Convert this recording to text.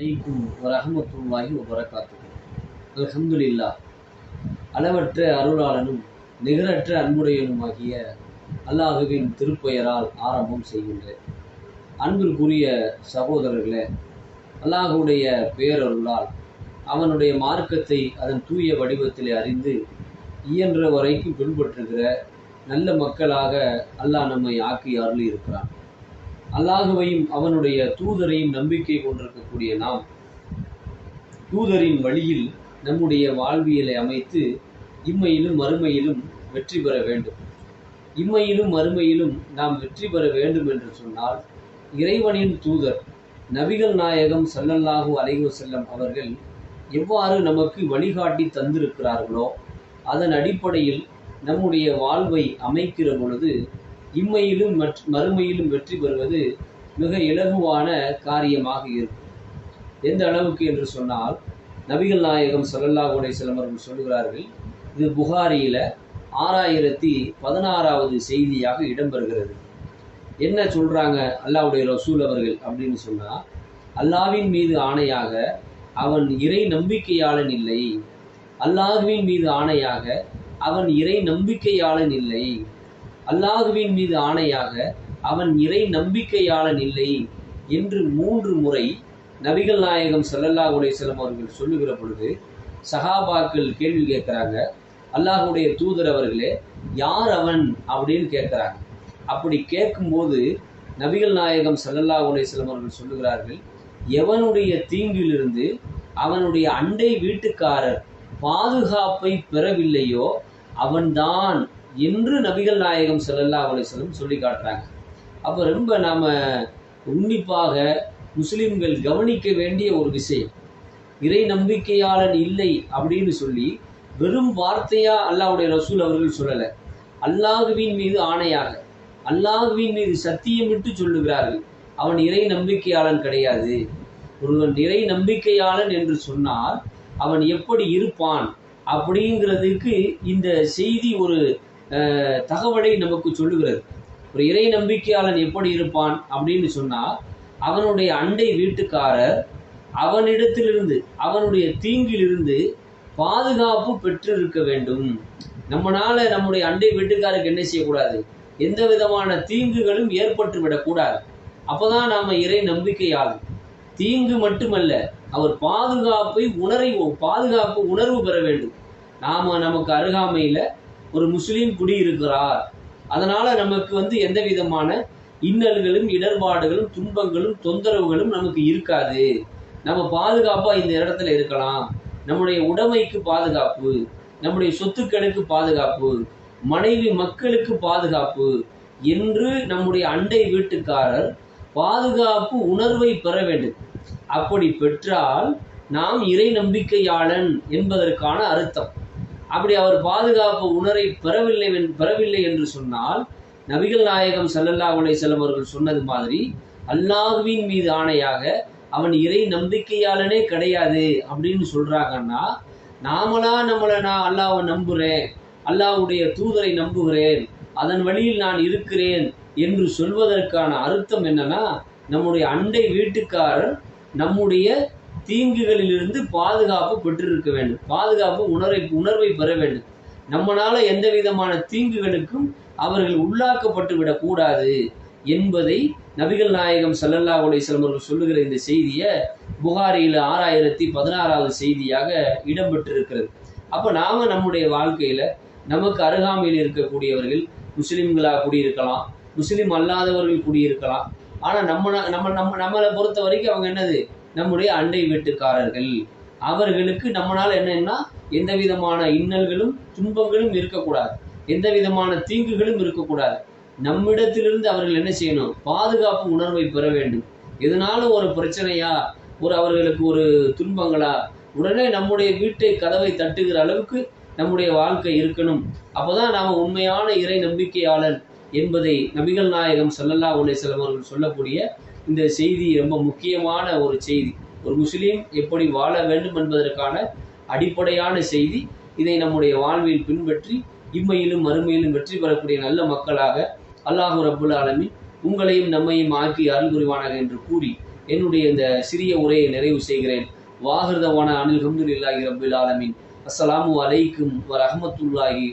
அலைக்கும் வரஹமத்துல்லாஹி வபரகாத்து அல்ஹம்துலில்லா அளவற்ற அருளாளனும் நிகரற்ற அன்புடையனுமாகிய அல்லாஹுவின் திருப்பெயரால் ஆரம்பம் செய்கின்றேன். அன்பிற்குரிய சகோதரர்களே அல்லாஹுடைய பேரருளால் அவனுடைய மார்க்கத்தை அதன் தூய வடிவத்திலே அறிந்து இயன்ற வரைக்கும் பின்பற்றுகிற நல்ல மக்களாக அல்லாஹ் நம்மை ஆக்கி அருளி இருக்கிறான் அல்லாஹுவையும் அவனுடைய தூதரையும் நம்பிக்கை கொண்டிருக்கக்கூடிய நாம் தூதரின் வழியில் நம்முடைய வாழ்வியலை அமைத்து இம்மையிலும் மறுமையிலும் வெற்றி பெற வேண்டும். இம்மையிலும் மறுமையிலும் நாம் வெற்றி பெற வேண்டும் என்று சொன்னால் இறைவனின் தூதர் நபிகள் நாயகம் சல்லல்லாஹூ அலைவு செல்லம் அவர்கள் எவ்வாறு நமக்கு வழிகாட்டி தந்திருக்கிறார்களோ அதன் அடிப்படையில் நம்முடைய வாழ்வை அமைக்கிற பொழுது இம்மையிலும் மற்ற மறுமையிலும் வெற்றி பெறுவது மிக இலகுவான காரியமாக இருக்கும். எந்த அளவுக்கு என்று சொன்னால் நபிகள் நாயகம் ஸல்லல்லாஹு அலைஹி வஸல்லம் சொல்லுகிறார்கள் இது புகாரியில் ஆறாயிரத்தி பதினாறாவது செய்தியாக இடம்பெறுகிறது. என்ன சொல்கிறாங்க அல்லாவுடைய ரசூல் அவர்கள் அப்படின்னு சொன்னால் அல்லாவின் மீது ஆணையாக அவன் இறை நம்பிக்கையாளன் இல்லை. அல்லாஹுவின் மீது ஆணையாக அவன் இறை நம்பிக்கையாளன் இல்லை. அல்லாஹுவின் மீது ஆணையாக அவன் இறை நம்பிக்கையாளன் இல்லை என்று மூன்று முறை நபிகள் நாயகம் ஸல்லல்லாஹு அலைஹி அவர்கள் சொல்லுகிற பொழுது சஹாபாக்கள் கேள்வி கேட்குறாங்க. அல்லாஹுடைய தூதர் அவர்களே யார் அவன் அப்படின்னு கேட்குறாங்க. அப்படி கேட்கும்போது நபிகள் நாயகம் ஸல்லல்லாஹு அலைஹி அவர்கள் சொல்லுகிறார்கள் எவனுடைய தீங்கிலிருந்து அவனுடைய அண்டை வீட்டுக்காரர் பாதுகாப்பை பெறவில்லையோ அவன்தான் என்று நபிகள் நாயகம் செல்லல்லா அலைஹி வஸல்லம் சொல்லி காட்டுறாங்க. அப்போ ரொம்ப நாம் உன்னிப்பாக முஸ்லிம்கள் கவனிக்க வேண்டிய ஒரு விஷயம். இறை நம்பிக்கையாளன் இல்லை அப்படின்னு சொல்லி வெறும் வார்த்தையா அல்லாவுடைய ரசூல் அவர்கள் சொல்லலை. அல்லாஹுவின் மீது ஆணையாக அல்லாஹுவின் மீது சத்தியமிட்டு சொல்லுகிறார்கள். அவன் இறை நம்பிக்கையாளன் கிடையாது. ஒருவன் இறை நம்பிக்கையாளன் என்று சொன்னால் அவன் எப்படி இருப்பான் அப்படிங்கிறதுக்கு இந்த செய்தி ஒரு தகவலை நமக்கு சொல்லுகிறது. ஒரு இறை நம்பிக்கையாளன் எப்படி இருப்பான் அப்படின்னு சொன்னால் அவனுடைய அண்டை வீட்டுக்காரர் அவனிடத்திலிருந்து அவனுடைய தீங்கிலிருந்து பாதுகாப்பு பெற்றிருக்க வேண்டும். நம்மனால நம்முடைய அண்டை வீட்டுக்காருக்கு என்ன செய்யக்கூடாது? எந்த விதமான தீங்குகளும் ஏற்பட்டு விடக்கூடாது. அப்போதான் நாம் இறை நம்பிக்கையாளன் தீங்கு மட்டுமல்ல அவர் பாதுகாப்பை உணரை பாதுகாப்பு உணர்வு பெற வேண்டும். நாம் நமக்கு அருகாமையில் ஒரு முஸ்லீம் குடியிருக்கிறார் அதனால நமக்கு வந்து எந்த விதமான இன்னல்களும் இடர்பாடுகளும் துன்பங்களும் தொந்தரவுகளும் நமக்கு இருக்காது. நம்ம பாதுகாப்பா இந்த இடத்துல இருக்கலாம். நம்முடைய உடைமைக்கு பாதுகாப்பு நம்முடைய சொத்துக்களுக்கு பாதுகாப்பு மனைவி மக்களுக்கு பாதுகாப்பு என்று நம்முடைய அண்டை வீட்டுக்காரர் பாதுகாப்பு உணர்வை பெற வேண்டும். அப்படி பெற்றால் நாம் இறை நம்பிக்கையாளன் என்பதற்கான அர்த்தம். அப்படி அவர் பாதுகாப்பு உணரை பெறவில்லை பெறவில்லை என்று சொன்னால் நபிகள் நாயகம் சல்லல்லா உலை செல்லம் அவர்கள் சொன்னது மாதிரி அல்லாஹுவின் மீது ஆணையாக அவன் இறை நம்பிக்கையாளனே கிடையாது அப்படின்னு சொல்றாங்கன்னா நாமளா நம்மளை நான் அல்லாவை நம்புறேன் அல்லாஹ்வுடைய தூதரை நம்புகிறேன் அதன் வழியில் நான் இருக்கிறேன் என்று சொல்வதற்கான அர்த்தம் என்னன்னா நம்முடைய அண்டை வீட்டுக்காரர் நம்முடைய தீங்குகளிலிருந்து பாதுகாப்பு பெற்றிருக்க வேண்டும். பாதுகாப்பு உணர்வை உணர்வை பெற வேண்டும். நம்மளால எந்த விதமான தீங்குகளுக்கும் அவர்கள் உள்ளாக்கப்பட்டு விடக்கூடாது என்பதை நபிகள் நாயகம் சல்லல்லா அலைஹி அவர்கள் சொல்லுகிற இந்த செய்தியை புகாரியில் ஆறாயிரத்தி பதினாறாவது செய்தியாக இடம்பெற்றிருக்கிறது. அப்போ நாம நம்முடைய வாழ்க்கையில் நமக்கு அருகாமையில் இருக்கக்கூடியவர்கள் முஸ்லீம்களாக குடியிருக்கலாம் முஸ்லீம் அல்லாதவர்கள் குடியிருக்கலாம். ஆனால் நம்ம நம்ம நம்ம நம்மளை பொறுத்த வரைக்கும் அவங்க என்னது? நம்முடைய அண்டை வீட்டுக்காரர்கள். அவர்களுக்கு நம்மளால் என்னன்னா எந்த விதமான இன்னல்களும் துன்பங்களும் இருக்கக்கூடாது. எந்த விதமான தீங்குகளும் இருக்கக்கூடாது. நம்மிடத்திலிருந்து அவர்கள் என்ன செய்யணும்? பாதுகாப்பு உணர்வை பெற வேண்டும். இதனால ஒரு பிரச்சனையா? ஒரு அவர்களுக்கு ஒரு துன்பங்களா? உடனே நம்முடைய வீட்டை கதவை தட்டுகிற அளவுக்கு நம்முடைய வாழ்க்கை இருக்கணும். அப்போதான் நாம உண்மையான இறை நம்பிக்கையாளன் என்பதை நபிகள் நாயகம் ஸல்லல்லாஹு அலைஹி செல்வர்கள் அவர்கள் சொல்லக்கூடிய இந்த செய்தி ரொம்ப முக்கியமான ஒரு செய்தி. ஒரு முஸ்லீம் எப்படி வாழ வேண்டும் என்பதற்கான அடிப்படையான செய்தி இதை நம்முடைய வாழ்வில் பின்பற்றி இம்மையிலும் மறுமையிலும் வெற்றி பெறக்கூடிய நல்ல மக்களாக அல்லாஹு ரபுல் ஆலமி உங்களையும் நம்மையும் ஆக்கி அருள் புரிவானாக என்று கூறி என்னுடைய இந்த சிறிய உரையை நிறைவு செய்கிறேன். வாகிருதவான அனில் ஹம்துலில்லாஹி ரபுல் ஆலமின். அஸ்ஸலாமு அலைக்கும் வ ரஹமத்துல்லாஹி